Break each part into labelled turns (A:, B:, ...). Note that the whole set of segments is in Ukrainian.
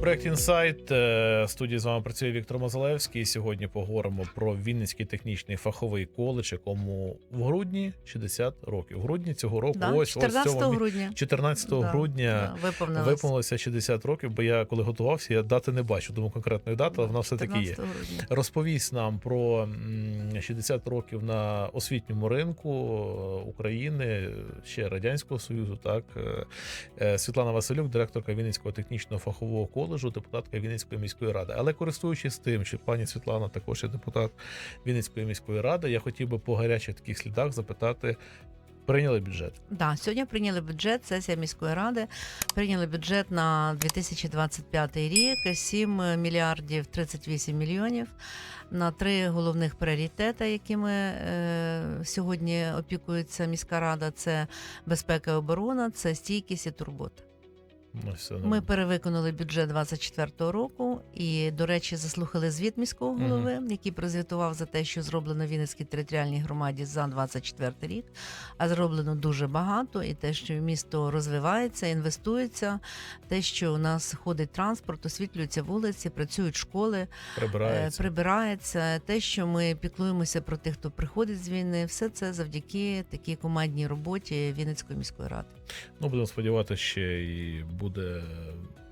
A: Проект інсайт е, студії з вами працює Віктор Мозалевський. Сьогодні поговоримо про Вінницький технічний фаховий коледж, якому в грудні 60 років. В грудні цього року,
B: Да,
A: ось ось цього
B: грудня.
A: 14
B: Да,
A: грудня.
B: да, виповнилось.
A: Виповнилося 60 років, бо я коли готувався, я дати не бачу. Думаю, конкретної дати, але вона все таки є.
B: грудня.
A: Розповість нам про м, 60 років на освітньому ринку е, України, ще Радянського Союзу. Так е, Світлана Василюк, директорка Вінницького технічного фахового коледжу, депутатка Вінницької міської ради. Але користуючись тим, що пані Світлана також є депутат Вінницької міської ради, я хотів би по гарячих таких слідах запитати. Прийняли бюджет.
B: Да, сьогодні прийняли бюджет, сесія міської ради. Прийняли бюджет на 2025 рік 7 мільярдів 38 мільйонів на три головних пріоритети, якими е, сьогодні опікується міська рада. Це безпека і оборона, це стійкість і турбота.
A: Ну, все,
B: Ми перевиконали бюджет 24 року і, до речі, заслухали звіт міського голови, який прозвітував за те, що зроблено в Вінницькій територіальній громаді за 24 рік. А зроблено дуже багато, і те, що місто розвивається, інвестується, те, що у нас ходить транспорт, освітлюються вулиці, працюють школи, е,
A: прибирається.
B: прибирається. Те, що ми піклуємося про тих, хто приходить з війни, все це завдяки такій командній роботі Вінницької міської ради.
A: Ну будемо сподіватися, ще і буде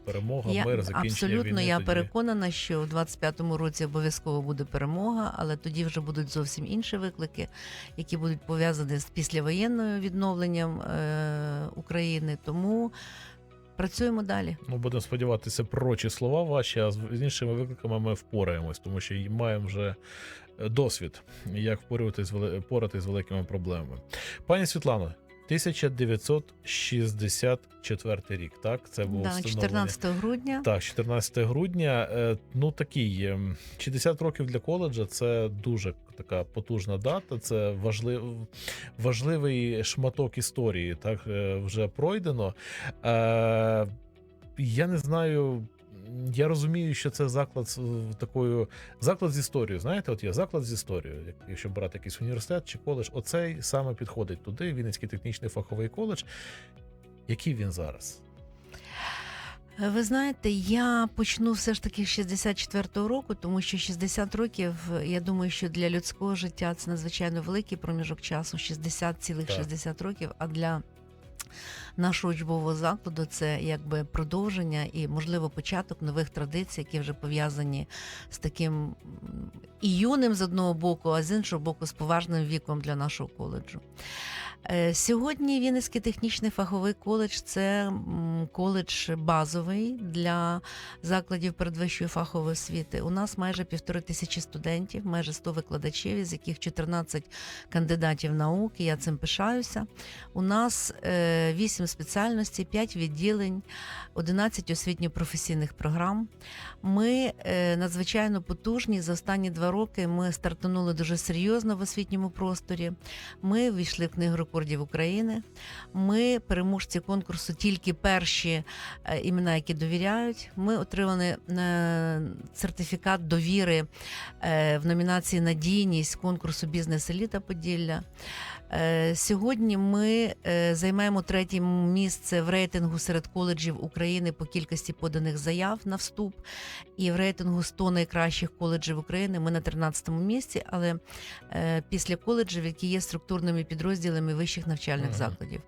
A: перемога,
B: Я
A: мир, закінчення
B: абсолютно
A: війни.
B: я
A: тоді.
B: переконана, що у 25-му році обов'язково буде перемога, але тоді вже будуть зовсім інші виклики, які будуть пов'язані з післявоєнною відновленням е, України. Тому працюємо далі.
A: Ну, будемо сподіватися, пророчі слова ваші, а з іншими викликами ми впораємось, тому що маємо вже е, досвід, як впоратись з великими проблемами. Пані Світлано, 1964 рік, так? Це був
B: Да, 14 грудня.
A: Так, 14 грудня. Е, Ну такий ем, 60 років для коледжа це дуже така потужна дата. Це важлив, важливий шматок історії. Так е, вже пройдено. Е, Я не знаю. Я розумію, що це заклад з такою заклад з історією. Знаєте, от є заклад з історією. Якщо брати якийсь університет чи коледж, оцей саме підходить туди. Вінницький технічний фаховий коледж. Який він зараз?
B: Ви знаєте, я почну все ж таки з 64-го року, тому що 60 років, я думаю, що для людського життя це надзвичайно великий проміжок часу 60 цілих
A: Так.
B: 60 років. А для нашого учбового закладу це якби продовження і, можливо, початок нових традицій, які вже пов'язані з таким і юним з одного боку, а з іншого боку, з поважним віком для нашого коледжу. Е, Сьогодні Вінницький технічний фаховий коледж це коледж базовий для закладів передвищої фахової освіти. У нас майже півтори тисячі студентів, майже 100 викладачів, із яких 14 кандидатів наук. Я цим пишаюся. У нас 8 спеціальностей, 5 відділень, 11 освітньо-професійних програм. Ми е, надзвичайно потужні. За останні два роки ми стартанули дуже серйозно в освітньому просторі. Ми війшли в книгу рекордів України. Ми переможці конкурсу тільки перші е, імена, які довіряють. Ми отримали е, сертифікат довіри е, в номінації Надійність конкурсу Бізнес-еліта Поділля. Сьогодні ми займаємо третє місце в рейтингу серед коледжів України по кількості поданих заяв на вступ. І в рейтингу 100 найкращих коледжів України ми на 13-му місці, але після коледжів, які є структурними підрозділами вищих навчальних
A: Мгм.
B: закладів.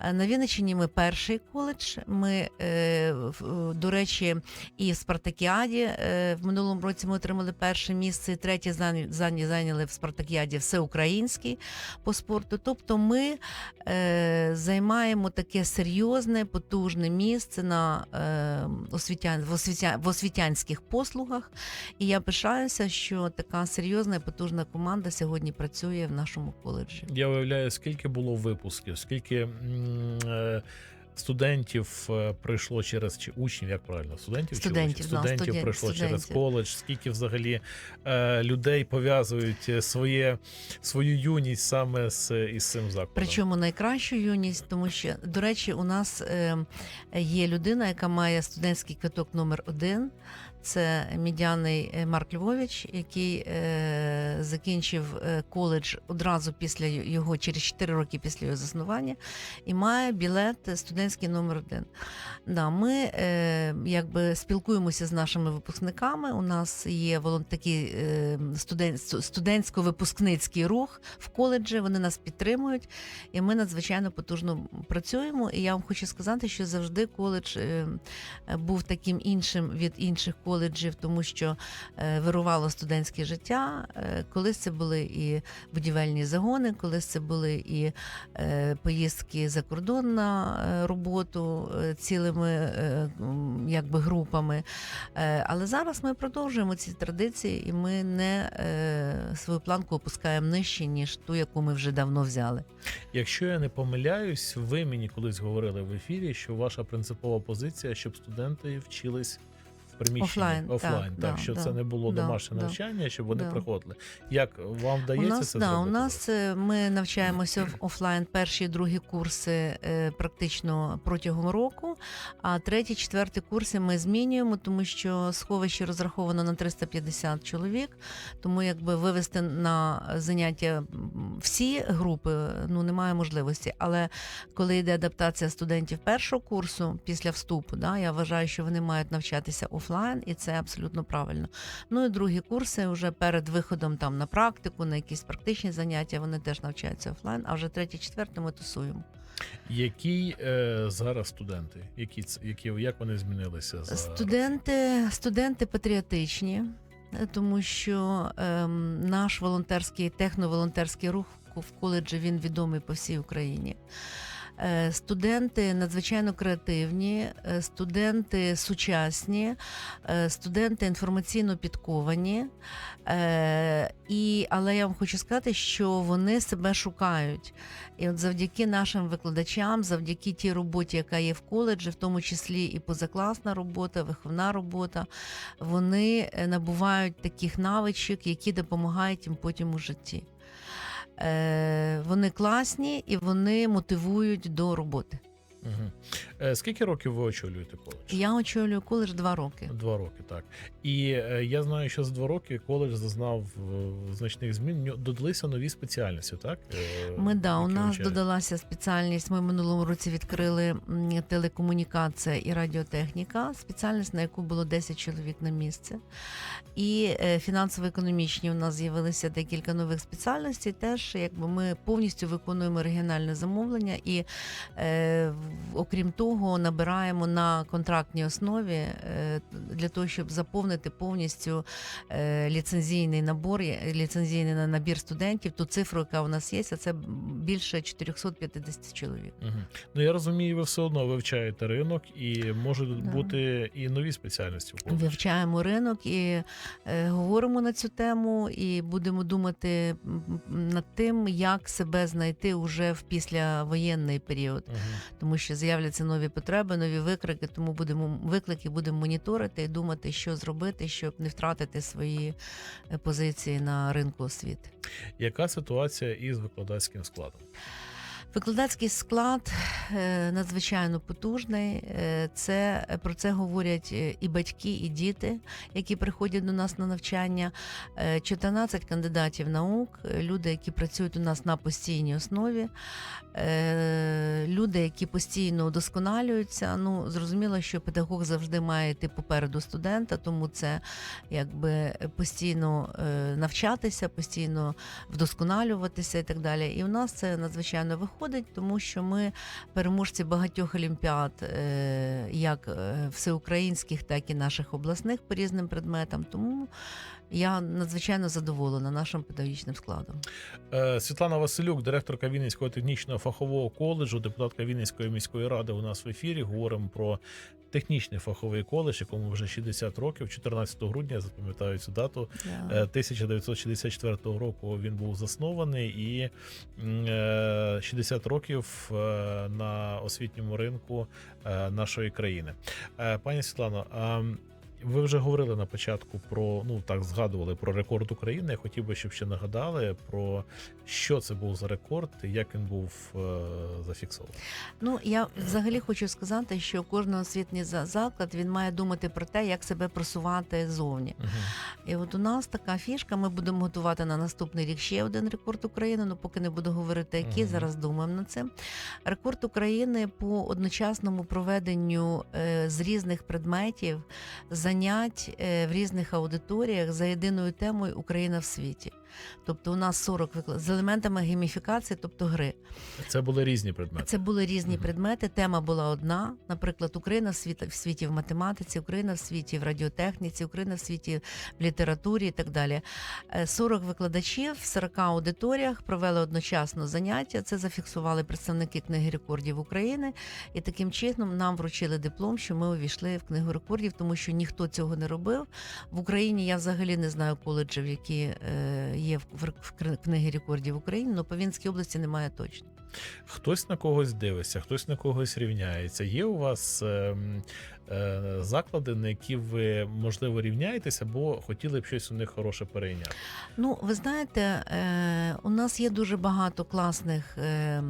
B: Е, На Вінниччині ми перший коледж. Ми, е, в- до речі, і в Спартакіаді е, в минулому році ми отримали перше місце, і третє зайня- зайня- зайняли в Спартакіаді всеукраїнський по спорту. Тобто ми е, займаємо таке серйозне, потужне місце на е, освітян, в, освітя, в освітянських послугах. І я пишаюся, що така серйозна і потужна команда сьогодні працює в нашому коледжі.
A: Я уявляю, скільки було випусків, скільки е, студентів е, прийшло через чи учнів, як правильно, студентів
B: Студентів,
A: чи учнів?
B: да,
A: студентів
B: студен-
A: прийшло через коледж, скільки взагалі е, людей пов'язують е, своє свою юність саме з із цим закладом.
B: Причому найкращу юність, тому що, до речі, у нас е, є людина, яка має студентський квиток номер один. Це мідяний е, Марк Львович, який е, закінчив е, коледж одразу після його, через 4 роки після його заснування, і має білет студентський студентський номер один. Да, ми е, якби спілкуємося з нашими випускниками. У нас є такий е, студент, студентсько-випускницький рух в коледжі. Вони нас підтримують, і ми надзвичайно потужно працюємо. І я вам хочу сказати, що завжди коледж е, е, був таким іншим від інших коледжів, тому що е, вирувало студентське життя. Е, колись це були і будівельні загони, колись це були і е, поїздки за кордон на роботу цілими якби групами. Але зараз ми продовжуємо ці традиції, і ми не свою планку опускаємо нижче, ніж ту, яку ми вже давно взяли.
A: Якщо я не помиляюсь, ви мені колись говорили в ефірі, що ваша принципова позиція, щоб студенти вчились приміщенні
B: Офлайн, так,
A: офлайн, так,
B: да,
A: щоб
B: да,
A: це не було
B: да,
A: домашнє
B: да.
A: навчання, щоб вони
B: Да.
A: приходили. Як вам вдається
B: у нас,
A: це
B: да,
A: зробити?
B: у нас е, ми навчаємося в офлайн перші і другі курси е, практично протягом року, а треті, четверті курси ми змінюємо, тому що сховище розраховано на 350 чоловік. Тому якби вивести на заняття всі групи ну немає можливості. Але коли йде адаптація студентів першого курсу після вступу, да, я вважаю, що вони мають навчатися офлайн, і це абсолютно правильно. Ну і другі курси вже перед виходом там на практику, на якісь практичні заняття, вони теж навчаються офлайн, а вже третій, четвертий ми тусуємо.
A: Які е, зараз студенти? Які які як вони змінилися за
B: Студенти, студенти патріотичні, е, тому що ем, наш волонтерський техноволонтерський рух в коледжі він відомий по всій Україні. Е, Студенти надзвичайно креативні, е, студенти сучасні, е, студенти інформаційно підковані. І, але я вам хочу сказати, що вони себе шукають. І от завдяки нашим викладачам, завдяки тій роботі, яка є в коледжі, в тому числі і позакласна робота, виховна робота, вони набувають таких навичок, які допомагають їм потім у житті. Е, Вони класні і вони мотивують до роботи.
A: Угу. Е, скільки років ви очолюєте коледж?
B: Я очолюю коледж два роки.
A: Два роки, так. І е, я знаю, що за два роки коледж зазнав е, значних змін. Ню- Додалися нові спеціальності, так? Е,
B: Ми да, у
A: які
B: нас
A: вивчаєте?
B: додалася спеціальність. Ми в минулому році відкрили м, телекомунікація і радіотехніка, спеціальність, на яку було 10 чоловік на місце. І е, фінансово-економічні у нас з'явилися декілька нових спеціальностей. Теж якби ми повністю виконуємо регіональне замовлення і, е, в- окрім того, набираємо на контрактній основі е, для того, щоб заповнити повністю е, ліцензійний набор, ліцензійний на- набір студентів. Ту цифру, яка у нас є, а це більше 450 чоловік.
A: Мгм. Ну я розумію, ви все одно вивчаєте ринок, і можуть
B: Да.
A: бути і нові спеціальності в.
B: Вивчаємо ринок і е, говоримо на цю тему, і будемо думати над тим, як себе знайти уже в післявоєнний період,
A: Мгм.
B: тому що з'являться нові потреби, нові виклики. Тому будемо виклики, будемо моніторити і думати, що зробити, щоб не втратити свої е, позиції на ринку освіти.
A: Яка ситуація із викладацьким складом?
B: Викладацький склад е, надзвичайно потужний. Е, Це про це говорять е, і батьки, і діти, які приходять до нас на навчання. Е, 14 кандидатів наук, е, люди, які працюють у нас на постійній основі, е, люди, які постійно удосконалюються. Ну зрозуміло, що педагог завжди має йти попереду студента, тому це якби постійно е, навчатися, постійно вдосконалюватися і так далі. І в нас це надзвичайно виходить, тому що ми переможці багатьох олімпіад, е, як е, всеукраїнських, так і наших обласних по різним предметам. Тому я надзвичайно задоволена нашим педагогічним складом.
A: Е, Світлана Василюк, директорка Вінницького технічного фахового коледжу, депутатка Вінницької міської ради. У нас в ефірі говоримо про технічний фаховий коледж, якому вже 60 років. 14 грудня запам'ятаю цю дату. Е, 1964 року він був заснований, і м, е, 60 років е, на освітньому ринку е, нашої країни. Е, Пані Світлано, Ви вже говорили на початку про ну так згадували про рекорд України. Я хотів би, щоб ще нагадали про що це був за рекорд, і як він був е, зафіксований.
B: Ну я взагалі хочу сказати, що кожен освітній заклад він має думати про те, як себе просувати зовні.
A: Мгм.
B: І от у нас така фішка. Ми будемо готувати на наступний рік ще один рекорд України. Ну поки не буду говорити, який
A: Мгм.
B: зараз думаємо над цим. Рекорд України по одночасному проведенню е, з різних предметів занять е, в різних аудиторіях за єдиною темою Україна в світі. Тобто у нас 40 виклад з елементами гейміфікації, тобто гри.
A: Це були різні предмети.
B: Це були різні
A: Мгм.
B: предмети. Тема була одна. Наприклад, Україна в світі, в світі в математиці, Україна в світі в радіотехніці, Україна в світі в літературі і так далі. Е, 40 викладачів в 40 аудиторіях провели одночасно заняття. Це зафіксували представники книги рекордів України, і таким чином нам вручили диплом, що ми увійшли в книгу рекордів, тому що ніхто цього не робив. В Україні я взагалі не знаю коледжів, які е, є в, кри- рекордів України, але по Вінській області немає точно.
A: Хтось на когось дивиться, хтось на когось рівняється. Є у вас е, м, е, заклади, на які ви можливо рівняєтеся, бо хотіли б щось у них хороше перейняти.
B: Ну, ви знаєте, е, у нас є дуже багато класних е,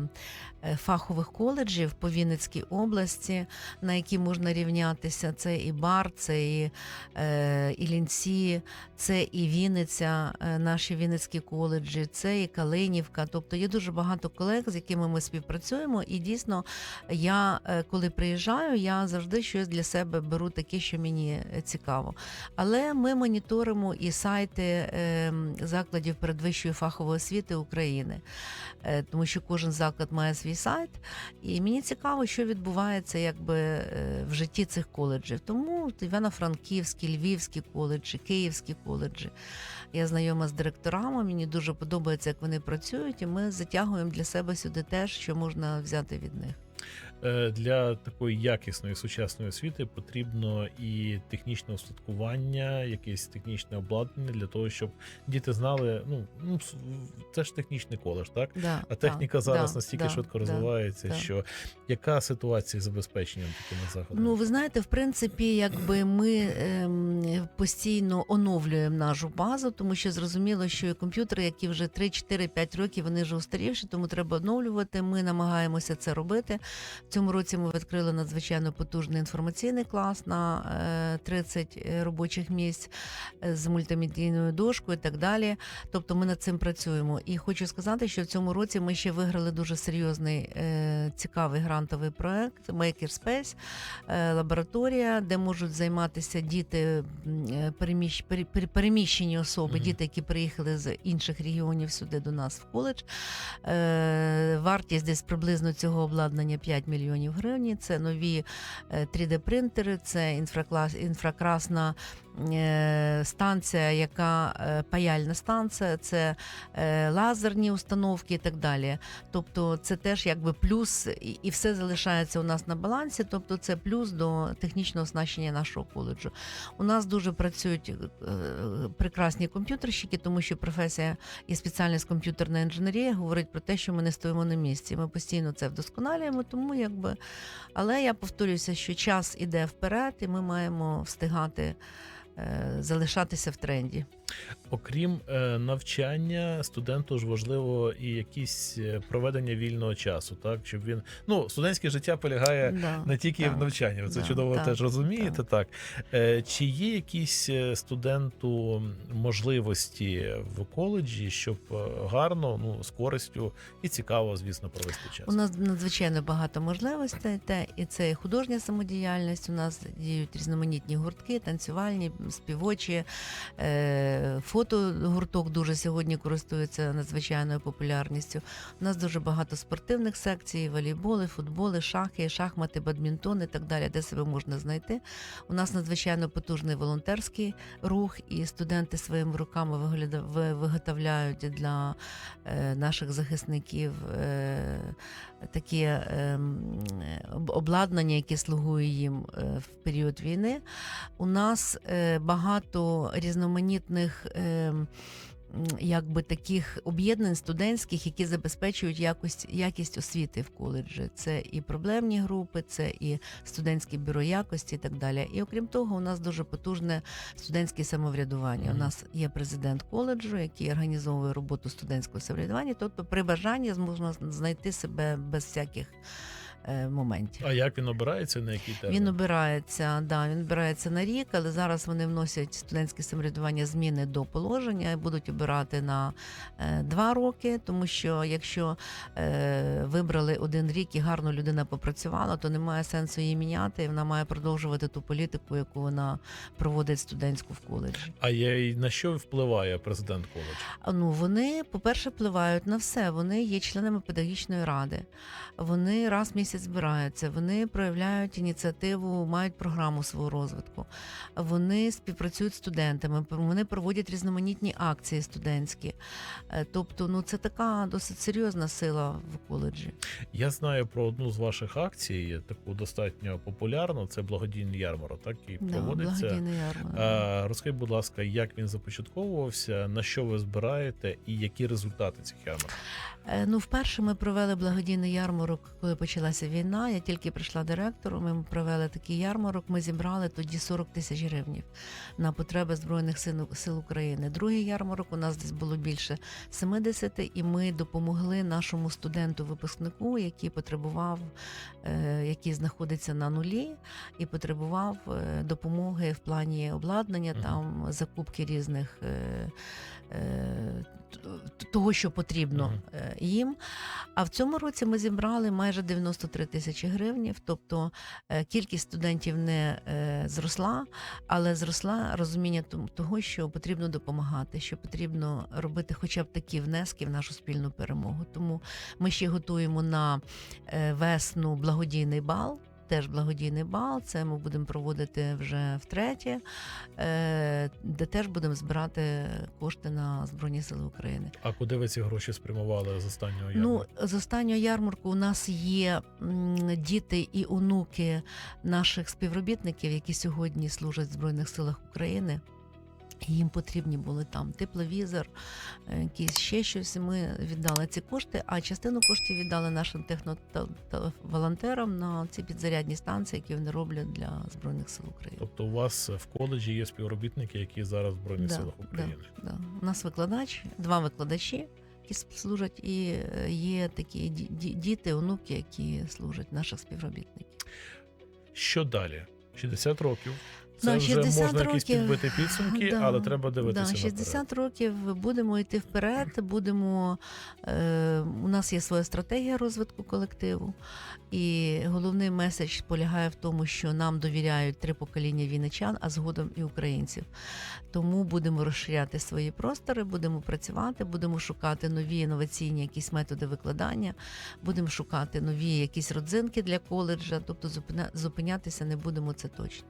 B: е, фахових коледжів по Вінницькій області, на які можна рівнятися. Це і Бар, це і, е, і Лінці, це і Вінниця, е, наші Вінницькі коледжі, це і Калинівка. Тобто є дуже багато колег, з якими ми співпрацюємо. І дійсно, я е, коли приїжджаю, я завжди щось для себе беру таке, що мені е, цікаво. Але ми моніторимо і сайти е, закладів передвищої фахової освіти України, Е, тому що кожен заклад має свій сайт, і мені цікаво, що відбувається якби е, в житті цих коледжів. Тому Івано-Франківські, Львівські коледжі, Київські коледжі. Я знайома з директорами, мені дуже подобається, як вони працюють, і ми затягуємо для себе сюди теж, що можна взяти від них.
A: Е, Для такої якісної сучасної освіти потрібно і технічне устаткування, якесь технічне обладнання для того, щоб діти знали. Ну ну це ж технічний коледж, так?
B: Да,
A: А техніка
B: так,
A: зараз
B: да,
A: настільки
B: да,
A: швидко розвивається,
B: да.
A: що яка ситуація з забезпеченням такими заходами?
B: Ну, ви знаєте, в принципі, якби ми ем, постійно оновлюємо нашу базу, тому що зрозуміло, що і комп'ютери, які вже 3, 4, 5 років, вони вже устарівші, тому треба оновлювати. Ми намагаємося це робити. Цьому році ми відкрили надзвичайно потужний інформаційний клас на е, 30 робочих місць е, з мультимедійною дошкою і так далі. Тобто ми над цим працюємо. І хочу сказати, що в цьому році ми ще виграли дуже серйозний е, цікавий грантовий проект Makerspace, е, лабораторія, де можуть займатися діти е, переміщ, пере- пере- переміщені особи,
A: Мгм.
B: діти, які приїхали з інших регіонів сюди до нас в коледж. Е, вартість десь приблизно цього обладнання 5 мільйонів гривень. Це нові 3D-принтери, це інфракрасна е, станція, яка е, паяльна станція, це е, лазерні установки і так далі. Тобто, це теж якби плюс, і, все залишається у нас на балансі. Тобто, це плюс до технічного оснащення нашого коледжу. У нас дуже працюють е, прекрасні комп'ютерщики, тому що професія і спеціальність комп'ютерна інженерія говорить про те, що ми не стоїмо на місці. Ми постійно це вдосконалюємо, тому якби. Але я повторюся, що час іде вперед, і ми маємо встигати е, залишатися в тренді.
A: Окрім е, навчання, студенту ж важливо і якісь е, проведення вільного часу, так щоб він ну студентське життя полягає
B: Да,
A: не тільки
B: так,
A: в навчанні. Ви це
B: да,
A: чудово
B: так,
A: теж розумієте. Так, Е, чи є якісь студенту можливості в коледжі, щоб гарно, ну з користю і цікаво, звісно, провести час?
B: У нас надзвичайно багато можливостей, те і це і художня самодіяльність. У нас діють різноманітні гуртки, танцювальні, співочі. Е, фотогурток дуже сьогодні користується надзвичайною популярністю. У нас дуже багато спортивних секцій, волейболи, футболи, шахи, шахмати, бадмінтон і так далі, де себе можна знайти. У нас надзвичайно потужний волонтерський рух, і студенти своїми руками виготовляють для е, наших захисників е, такі е, обладнання, які слугує їм е, в період війни. У нас багато різноманітних. Е, якби таких об'єднань студентських, які забезпечують якість, якість освіти в коледжі. Це і проблемні групи, це і студентське бюро якості, і так далі. І окрім того, у нас дуже потужне студентське самоврядування.
A: Мгм.
B: У нас є президент коледжу, який організовує роботу студентського самоврядування. Тобто, при бажанні можна знайти себе без всяких моментів.
A: А як він обирається на який термін?
B: Він обирається, да, він обирається на рік, але зараз вони вносять студентське самоврядування зміни до положення і будуть обирати на е, два роки, тому що якщо е, вибрали один рік і гарно людина попрацювала, то немає сенсу її міняти. і Вона має продовжувати ту політику, яку вона проводить студентську в коледжі.
A: А я, на що впливає президент коледжу?
B: Ну вони, по-перше, впливають на все. Вони є членами педагогічної ради. Вони раз в місяць збираються, вони проявляють ініціативу, мають програму свого розвитку. Вони співпрацюють з студентами, вони проводять різноманітні акції студентські. Е, Тобто, ну це така досить серйозна сила в коледжі.
A: Я знаю про одну з ваших акцій, таку достатньо популярну. Це благодійний ярмарок, так і
B: Да,
A: проводиться.
B: ярмарок.
A: Розкажіть, будь ласка, як він започатковувався, на що ви збираєте і які результати цих ярмарків?
B: Е, Ну, вперше ми провели благодійний ярмарок, коли почалася війна. Я тільки прийшла директором. Ми провели такий ярмарок. Ми зібрали тоді 40 тисяч гривень на потреби збройних сил, України. Другий ярмарок у нас десь було більше 70, і ми допомогли нашому студенту-випускнику, який потребував, е, який знаходиться на нулі, і потребував е, допомоги в плані обладнання, там закупки різних. Того, що потрібно е, їм. А в цьому році ми зібрали майже 93 тисячі гривень, тобто е, кількість студентів не е, зросла, але зросла розуміння того, що потрібно допомагати, що потрібно робити хоча б такі внески в нашу спільну перемогу. Тому ми ще готуємо на весну благодійний бал. Теж благодійний бал, це ми будемо проводити вже втретє, е, де теж будемо збирати кошти на Збройні Сили України.
A: А куди ви ці гроші спрямували з останнього
B: Ну, з останнього ярмарку у нас є діти і онуки наших співробітників, які сьогодні служать в Збройних силах України. Їм потрібні були там тепловізор, е, якісь ще щось. Ми віддали ці кошти, а частину коштів віддали нашим техноволонтерам на ці підзарядні станції, які вони роблять для Збройних сил України.
A: Тобто у вас в коледжі є співробітники, які зараз в Збройних
B: Да,
A: силах України.
B: Да. У нас викладач, два викладачі, які служать, і е, є такі ді- ді- діти, онуки, які служать наших співробітників.
A: Що далі? 60 років. Це
B: Да,
A: вже
B: 60
A: можна якісь підбити підсумки,
B: Да,
A: але треба дивитися
B: Да,
A: наперед.
B: 60 років будемо йти вперед. Будемо е, у нас є своя стратегія розвитку колективу, і головний меседж полягає в тому, що нам довіряють три покоління вінничан, а згодом і українців. Тому будемо розширяти свої простори, будемо працювати, будемо шукати нові інноваційні якісь методи викладання, будемо шукати нові якісь родзинки для коледжа. Тобто зупинятися не будемо, це точно.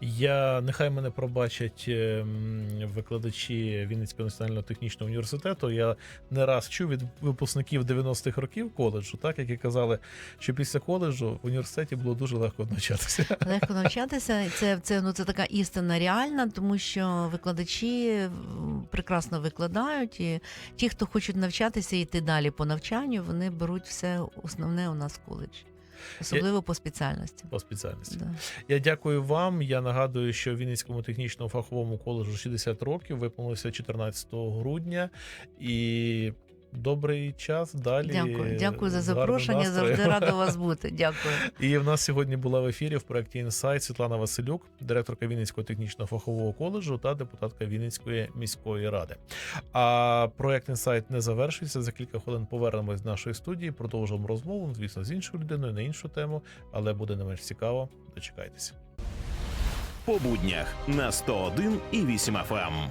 A: Я нехай мене пробачать ем, викладачі Вінницького національного технічного університету. Я не раз чув від випускників 90-х років коледжу, так які казали, що після коледжу в університеті було дуже легко навчатися.
B: Легко навчатися. Це, це, ну, це така істина реальна, тому що викладачі прекрасно викладають, і ті, хто хочуть навчатися і йти далі по навчанню, вони беруть все основне у нас в коледжі. Особливо по спеціальності.
A: По спеціальності
B: Да.
A: я дякую вам. Я нагадую, що Вінницькому технічному фаховому коледжу 60 років виповнилося 14 грудня, і добрий час далі.
B: Дякую, дякую за запрошення.
A: настроєм.
B: Завжди рада вас бути. Дякую.
A: І в нас сьогодні була в ефірі в проєкті Інсайт Світлана Василюк, директорка Вінницького технічного фахового коледжу та депутатка Вінницької міської ради. А проєкт Інсайт не завершується. За кілька хвилин повернемось з нашої студії. Продовжимо розмову, звісно, з іншою людиною на іншу тему, але буде не менш цікаво. Дочекайтеся.
C: по буднях на 101 і 8 FM.